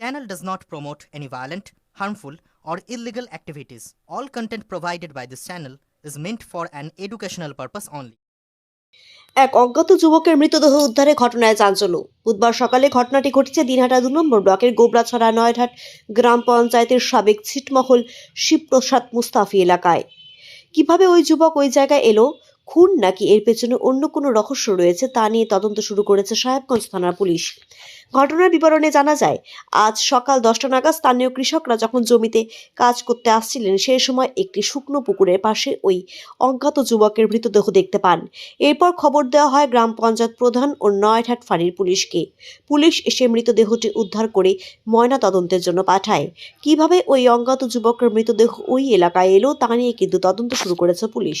Channel does not promote any violent, harmful, or illegal activities. All content provided by this channel is meant for an educational purpose only. এক অজ্ঞাত যুবকের মৃতদেহ উদ্ধারে ঘটনায় চাঞ্চল্য বুধবার সকালে ঘটনাটি ঘটেছে দিনহাটা দু নম্বর ব্লকের গোবরাছড়া নয়ঘাট গ্রাম পঞ্চায়েতের সাবেক ছিটমহল শিবপ্রসাদ মুস্তাফি এলাকায় কীভাবে ওই যুবক ওই জায়গায় এলো খুন নাকি এর পেছনে অন্য কোনো রহস্য রয়েছে তা নিয়ে তদন্ত শুরু করেছে সাহেবগঞ্জ থানার পুলিশ। ঘটনার বিবরণে জানা যায়, আজ সকাল দশটা নাগাদ স্থানীয় কৃষকরা যখন জমিতে কাজ করতে আসছিলেন সেই সময় একটি শুকনো পুকুরের পাশে ওই অজ্ঞাত যুবকের মৃতদেহ দেখতে পান। এরপর খবর দেওয়া হয় গ্রাম পঞ্চায়েত প্রধান ও নয়ঘাট ফাঁড়ির পুলিশকে। পুলিশ এসে মৃতদেহটি উদ্ধার করে ময়না তদন্তের জন্য পাঠায়। কীভাবে ওই অজ্ঞাত যুবকের মৃতদেহ ওই এলাকায় এলো তা নিয়ে কিন্তু তদন্ত শুরু করেছে পুলিশ।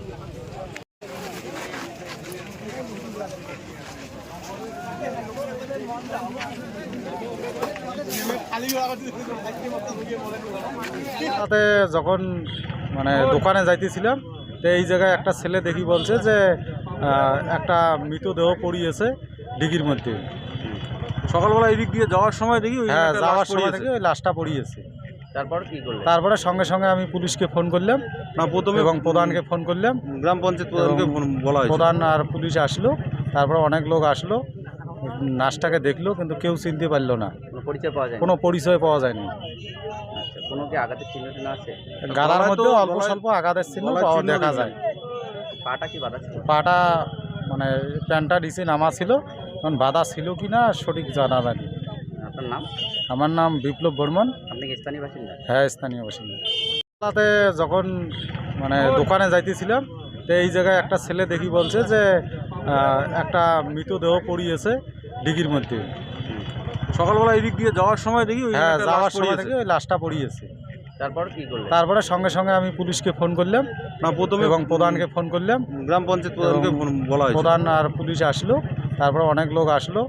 তাতে যখন মানে দোকানে যাইতেছিলাম তো এই জায়গায় একটা ছেলে দেখি বলছে যে একটা মৃতদেহ পড়িয়েছে ডিগির মধ্যে। সকালবেলা এদিক দিয়ে যাওয়ার সময় দেখি ওই হ্যাঁ যাওয়ার সময় দেখি ওই লাশটা পড়িয়েছে। তারপর কি করলেন? তারপরে সঙ্গে সঙ্গে আমি পুলিশকে ফোন করলাম না প্রথমে এবং প্রধানকে ফোন করলাম। গ্রাম পঞ্চায়েত প্রধানকে ফোন বলা প্রধান আর পুলিশ আসলো তারপরে অনেক লোক আসলো। নাশটাকে দেখল কিন্তু কেউ চিনতে পারল না। কোনো পরিচয় পাওয়া যায় কোনো পরিচয় পাওয়া যায়নি। আচ্ছা কোনো কি আঘাতের চিহ্ন আছে? গালার মধ্যে অল্প স্বল্প আঘাতের চিহ্ন পাওয়া দেখা যায়। পাটা কি বাধা ছিল? পাটা মানে প্যান্টটা নিচে নামা ছিল। তখন বাধা ছিল কি না সঠিক জানা যায়নি। আপনার নাম? আমার নাম বিপ্লব বর্মন। আপনি কি স্থানীয় বাসিন্দা? হ্যাঁ স্থানীয় বাসিন্দা। তাতে যখন মানে দোকানে যাইতেছিলাম তো এই জায়গায় একটা ছেলে দেখি বলছে যে একটা মৃতদেহ পড়িয়েছে। ডিগির মধ্যে। সকালবেলা এদিক দিয়ে যাওয়ার সময় দেখি ওই হ্যাঁ যাওয়ার সময়। থেকে ওই লাশটা পড়িয়েছে। তারপর কি করলেন? তারপরে সঙ্গে সঙ্গে আমি পুলিশকে ফোন করলাম না প্রথমে এবং প্রধানকে ফোন করলাম গ্রাম পঞ্চায়েত প্রধানকে বলা হয় প্রধান আর পুলিশ আসলো তারপরে অনেক লোক আসলো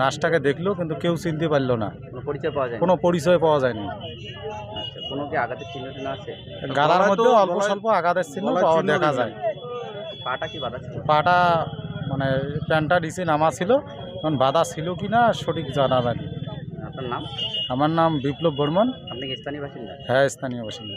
নাশটাকে দেখল কিন্তু কেউ চিনতে পারল না। কোনো পরিচয় পাওয়া যায় কোনো পরিচয় পাওয়া যায়নি। আচ্ছা কোনো কি আঘাতের চিহ্ন আছে? গালার মধ্যে অল্প স্বল্প আঘাতের চিহ্ন পাওয়া দেখা দেখা যায়। পাটা কি বাধা ছিল? পাটা মানে প্যান্টটা ডিসি নামা ছিল তখন বাধা ছিল কি না সঠিক জানা জানি আপনার নাম? আমার নাম বিপ্লব বর্মন। আপনি কি স্থানীয় বাসিন্দা? হ্যাঁ স্থানীয় বাসিন্দা।